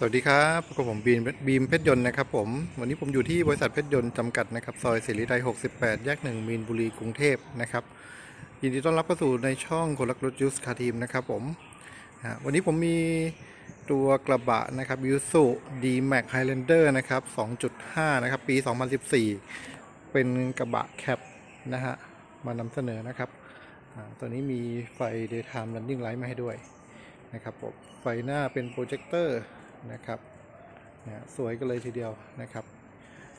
สวัสดีครับพบกับผมบีมบีมเพชรยนต์นะครับผม วันนี้ผมอยู่ที่บริษัทเพชรยนต์จำกัดนะครับซอยศิริไทย68 แยกหนึ่งมีนบุรีกรุงเทพนะครับยินดีต้อนรับเข้าสู่ในช่องคนรักรถยูสคาทีมนะครับผมวันนี้ผมมีตัวกระบะนะครับยูสุ D-Max Highlander นะครับ 2.5 นะครับ ปี 2014 เป็นกระบะแคปนะฮะมานำเสนอนะครับตัวนี้มีไฟ daytime running light มาให้ด้วยนะครับผมไฟหน้าเป็นโปรเจคเตอร์ นะครับนะสวยกันเลยทีเดียวนะครับ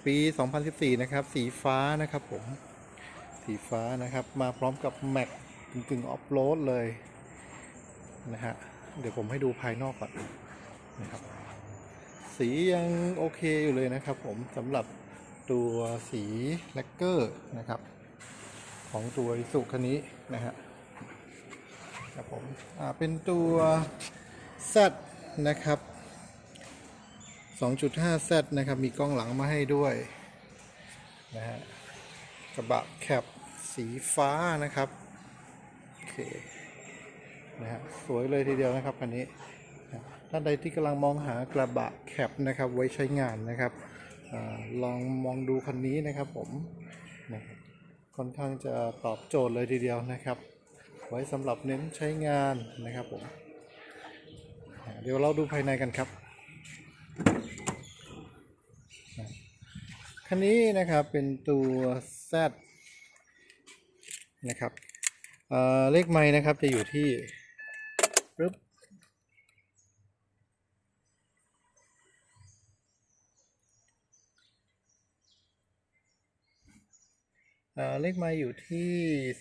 ปี 2014 นะครับ สีฟ้านะครับผม สีฟ้านะครับ มาพร้อมกับแม็กกึ่งๆออฟโรดเลยนะฮะ เดี๋ยวผมให้ดูภายนอกก่อนนะครับ สียังโอเคอยู่เลยนะครับผมสำหรับตัวสีแลกเกอร์นะครับ ของตัวสุคันนี้นะฮะครับผม อ่า เป็นตัว Z นะครับ 2.5 Z นะครับ มีกล้องหลังมาให้ด้วยนะฮะกระบะแคปสีฟ้านะครับโอเคนะฮะสวยเลยทีเดียวนะครับคันนี้ท่านใดที่กำลังมองหากระบะแคปนะครับไว้ใช้งานนะครับอลองมองดูคันนี้นะครับผมนะค,บค่อนข้างจะตอบโจทย์เลยทีเดียวนะครับ ไว้สำหรับเน้นใช้งานนะครับผมเดี๋ยวเราดูภายในกันครับ คันนี้นะครับเป็นตัว Z นะครับเเลขไม้นะครับจะอยู่ที่ปึ๊บเเลขไม้อยู่ที่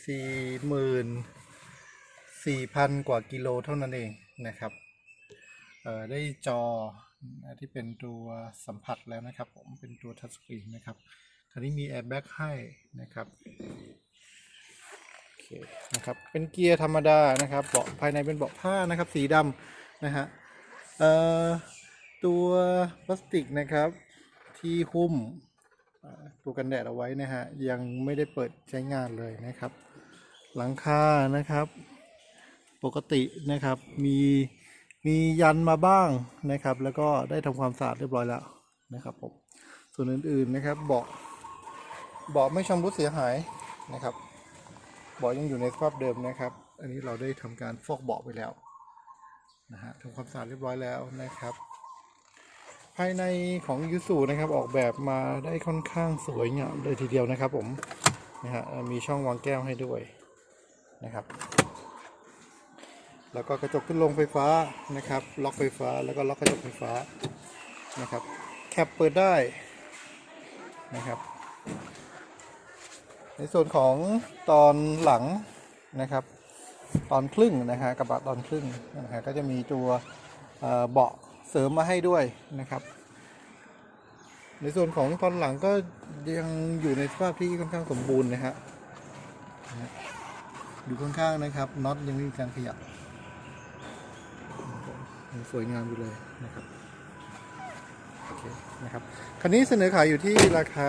สี่หมื่น4,000กว่ากิโลเท่านั้นเองนะครับได้จอ ที่เป็นตัวสัมผัสแล้วนะครับ ผมเป็นตัวทัชสกรีนนะครับคันนี้มีแอร์แบ็กให้นะครับโอเคนะครับเป็นเกียร์ธรรมดานะครับเบาะภายในเป็นเบาะผ้านะครับสีดำนะฮะเอ่อตัวพลาสติกนะครับที่หุ้มตัวกันแดดเอาไว้นะฮะยังไม่ได้เปิดใช้งานเลยนะครับ หลังคานะครับ ปกตินะครับมี มียันมาบ้างนะครับ แล้วก็ได้ทำความสะอาดเรียบร้อยแล้วนะครับผมส่วนอื่นๆนะครับเบาะเบาะไม่ชำรุดเสียหายนะครับเบาะยังอยู่ในสภาพเดิมนะครับ อันนี้เราได้ทำการฟอกเบาะไปแล้วนะฮะทำความสะอาดเรียบร้อยแล้วนะครับ ภายในของยูสุนะครับออกแบบมาได้ค่อนข้างสวยงามเลยทีเดียวนะครับผมนะฮะมีช่องวางแก้วให้ด้วยนะครับ แล้วก็กระจกขึ้นลงไฟฟ้านะครับ ล็อกไฟฟ้าแล้วก็ล็อกกระจกไฟฟ้านะครับ แคปเปิดได้นะครับ ในส่วนของตอนหลังนะครับ ตอนครึ่งนะฮะกระบะตอนครึ่งนะฮะก็จะมีตัวเบาะเสริมมาให้ด้วยนะครับ ในส่วนของตอนหลังก็ยังอยู่ในสภาพที่ค่อนข้างสมบูรณ์นะฮะนะฮะอยู่ข้างๆนะครับน็อตยังไม่มีการขยับ ยังสวยงามอยู่เลยนะครับโอเคนะครับคันนี้เสนอขายอยู่ที่ราคา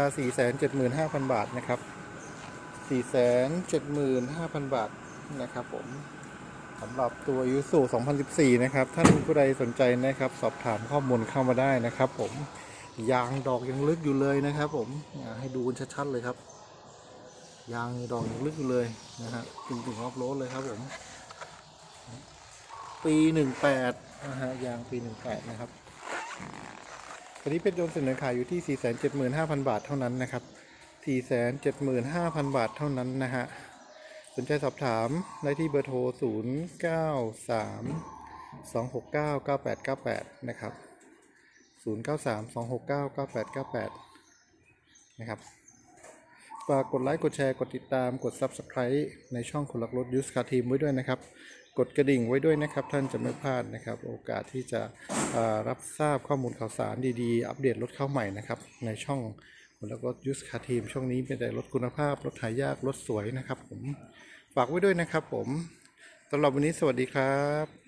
475,000 บาทนะครับ 475,000 บาทนะครับผมสำหรับตัวยูสุ2014 นะครับ ท่านผู้ใดสนใจนะครับ สอบถามข้อมูลเข้ามาได้นะครับผมยางดอกยังลึกอยู่เลยนะครับผมให้ดูชัดๆเลยครับ ยางดอกยังลึกอยู่เลยนะฮะตึงๆออฟโรดเลยครับผม ปีหนึ่งแปดนะฮะยางปีหนึ่งแปดนะครับวันนี้เพชรยนต์เสนอขายอยู่ที่สี่แสนเจ็ดหมื่นห้าพันบาทเท่านั้นนะครับสี่แสนเจ็ดหมื่นห้าพันบาทเท่านั้นนะฮะสนใจสอบถามได้ที่เบอร์โทรศูนย์เก้าสามสองหกเก้าเก้าแปดเก้าแปดนะครับศูนย์เก้าสามสองหกเก้าเก้าแปดเก้าแปดนะครับฝากกดไลค์ กดแชร์ กดติดตาม กด Subscribe ในช่องคนรักรถยูสคาทีมไว้ด้วยนะครับ กดกระดิ่งไว้ด้วยนะครับ ท่านจะไม่พลาดนะครับ โอกาสที่จะรับทราบข้อมูลข่าวสารดีๆ อัปเดตรถเข้าใหม่นะครับในช่องคนรักรถยูสคาทีมช่วงนี้เป็นแต่รถคุณภาพ รถหายาก รถสวยนะครับผมฝากไว้ด้วยนะครับผมสำหรับวันนี้สวัสดีครับ